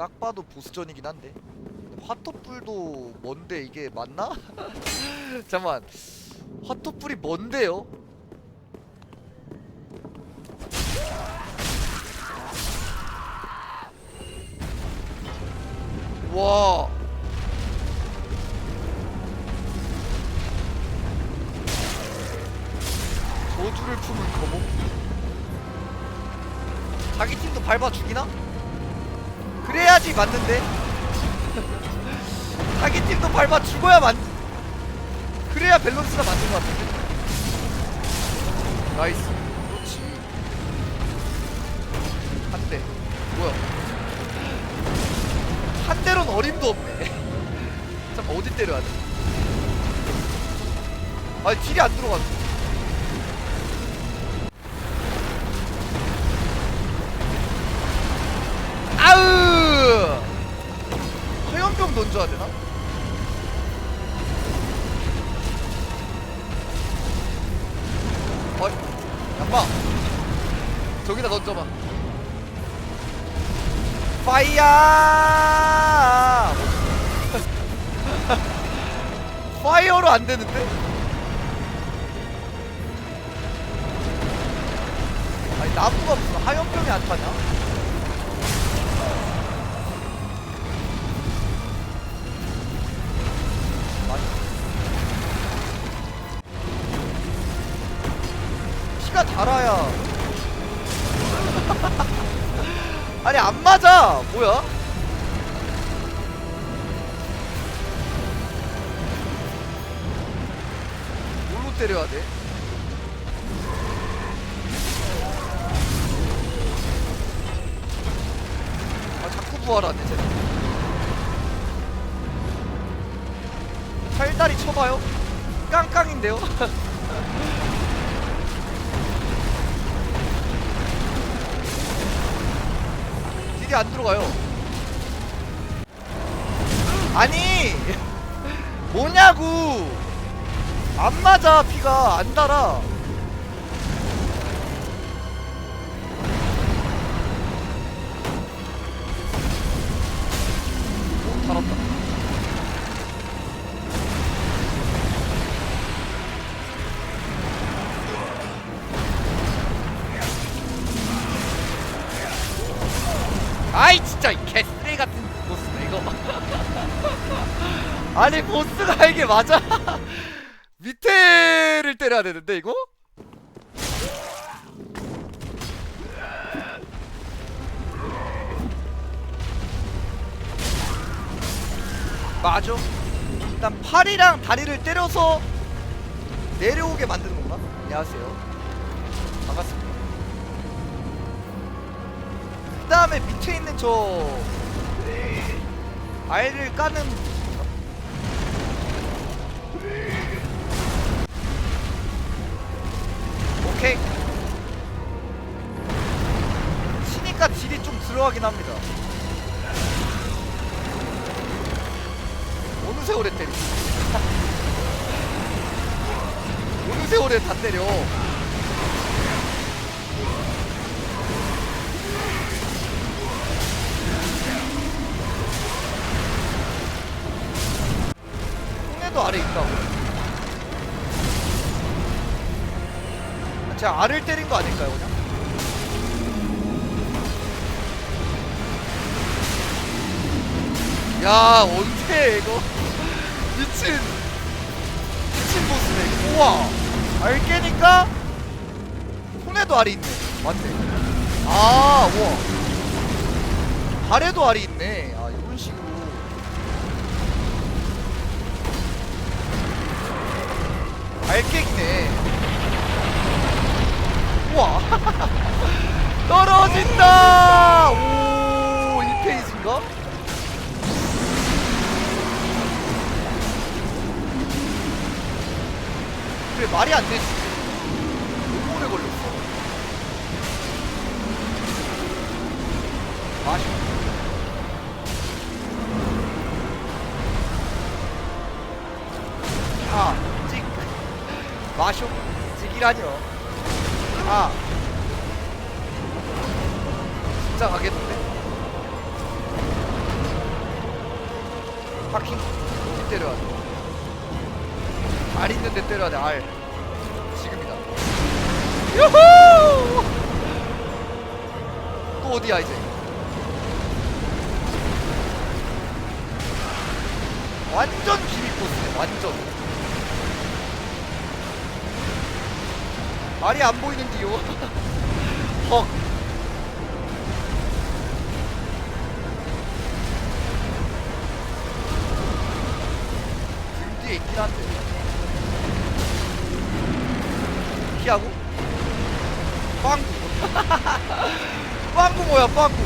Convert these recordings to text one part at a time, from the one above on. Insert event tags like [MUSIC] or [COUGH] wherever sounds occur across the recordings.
딱 봐도 보스전이긴 한데 화토불도 뭔데 이게 맞나? [LAUGHS] 잠만 화토불이 뭔데요? 와 저주를 품은 거목 자기 팀도 밟아 죽이나? 그래야지 맞는데. 자기 팀도 밟아 죽어야 맞 그래야 밸런스가 맞는 것 같은데. 나이스. 그렇지. 한대. 뭐야? 한 대로는 어림도 없네. [LAUGHS] 잠깐 어디 때려야 돼? 아니 딜이 안 들어갔어 던져야 되나? 어이 양마 저기다 던져봐 파이야 [LAUGHS] 파이어로 안 되는데? 아니 나무가 무슨 화염병이 안 타냐? 피가 달아야 [LAUGHS] 아니 안 맞아. 뭐야? 뭘로 때려야 돼? 아 자꾸 부활하네 쟤 팔다리 쳐봐요. 깡깡인데요 [LAUGHS] 딜이 안 들어가요. 아니 [LAUGHS] 뭐냐고. 안 맞아 피가. 안 달아 진짜 이 개쓰레기 같은 보스네 이거 [LAUGHS] 아니 보스가 이게 맞아 [LAUGHS] 밑에를 때려야 되는데 이거? 맞아 일단 팔이랑 다리를 때려서 내려오게 만드는 건가? 안녕하세요 다음에 밑에 있는 저 알을 까는 오케이. 치니까 딜이 좀 들어가긴 합니다. 어느 세월에 때리 [LAUGHS] 어느 세월에 다 때려 아래 있다고 아, 제가 알을 때린 거 아닐까요 그냥? 야 언제 이거? [LAUGHS] 미친. 미친 보스네. 우와. 알 깨니까 손에도 알이 있네. 맞네. 아 우와. 발에도 알이 있네. 아 알깨기네. 우와. [LAUGHS] 떨어진다! 오 1페이지인가? 그래 말이 안 되지 찍이라뇨 아 진짜 가겠는데 파킹 어디 때려야 돼? 알 있는데 때려야 돼 알. 지금이다. 유후! 또 어디야 이제? 완전 기믹 코스네 완전. 알이 안 보이는데요. [LAUGHS] 헉. 등 뒤에 있긴 한데. 피하고? 빵구. [LAUGHS] 빵구 뭐야, 빵구.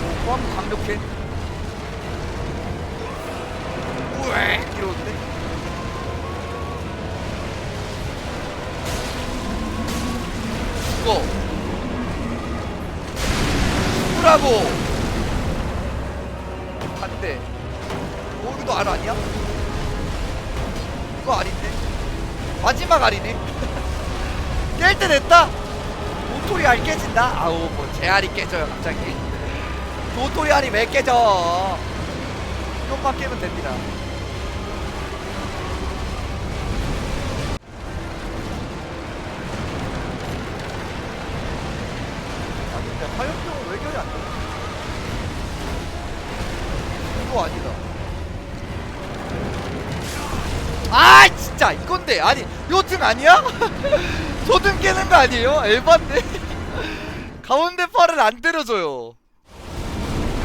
오, 빵구 강력해. 우엑! 이러는데? 죽으라고! 안 돼. 어, 이거 알 아니야? 이거 알인데? 마지막 알이네? [LAUGHS] 깰 때 됐다! 도토리 알 깨진다? 아우, 뭐, 제 알이 깨져요, 갑자기. 도토리 알이 왜 깨져? 이것만 깨면 됩니다. 거 아니다. 아 진짜 이건데. 아니 요등 아니야? [LAUGHS] 조등 깨는 거 아니에요? 엘반데? [LAUGHS] 가운데 팔을 안 때려줘요.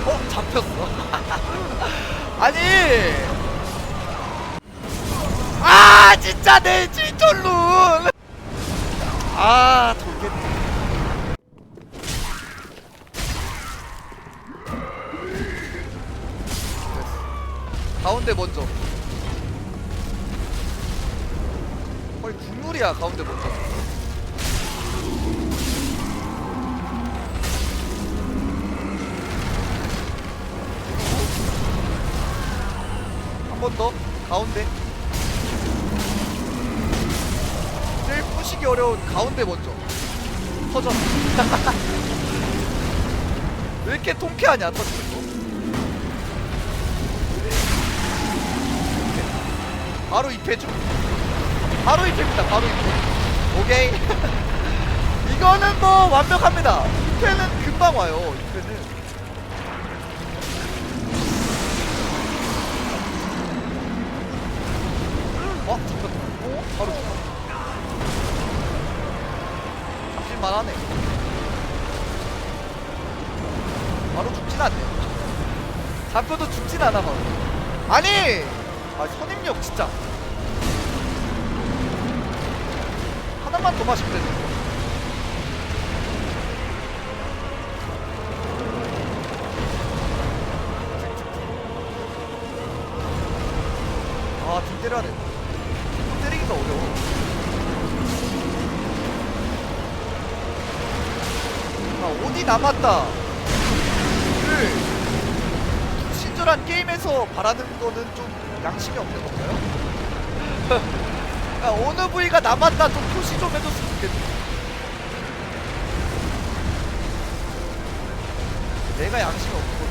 어 잡혔어. [LAUGHS] 아니. 아 진짜 내 진철룬 아돌 가운데 먼저 한 번 더? 가운데? 제일 부시기 어려운 가운데 먼저. 터졌어 [LAUGHS] 왜 이렇게 통쾌하냐 터지는 거? 바로 입해줘 바로 입회입니다 바로 입회 오케이. [LAUGHS] 이거는 뭐 완벽합니다. 입회는 금방 와요 입회는. 어? 잡혔다 어? 바로 죽어. 잡힐만하네. 바로 죽진 않네. 잡혀도 죽진 않아 바로. 아니! 아 선임력 진짜 하나만 더 마시면 되는 거 아, 등 때려야 돼. 등 때리기가 어려워. 아, 어디 남았다. 그, 불친절한 게임에서 바라는 거는 좀 양심이 없는 건가요? [LAUGHS] 야, 어느 부위가 남았다 좀 표시 좀 해줬으면 좋겠네. 내가 양심이 없는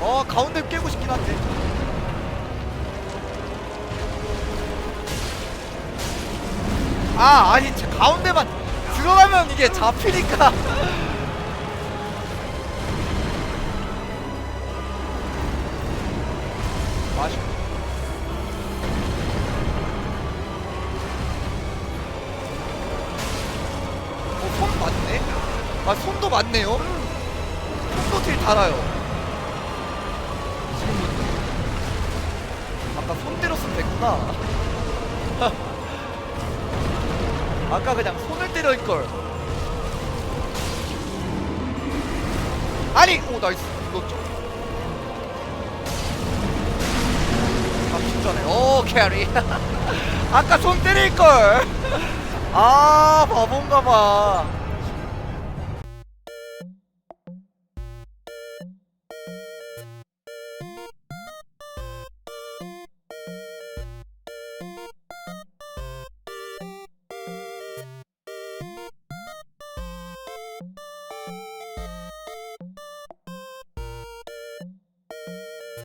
어 가운데 깨고 싶긴 한데. 아 아니 저 가운데만 들어가면 이게 잡히니까. [LAUGHS] 맛있. 어, 손 맞네? 아, 손도 맞네요? 손도 되게 달아요. 때렸으면 됐구나. [LAUGHS] 아까 그냥 손을 때릴 걸. 아니! 오, 나이스. 이거 좀. 전에 오 캐리 [LAUGHS] 아까 손 때릴 걸 [LAUGHS] 아 바본가 봐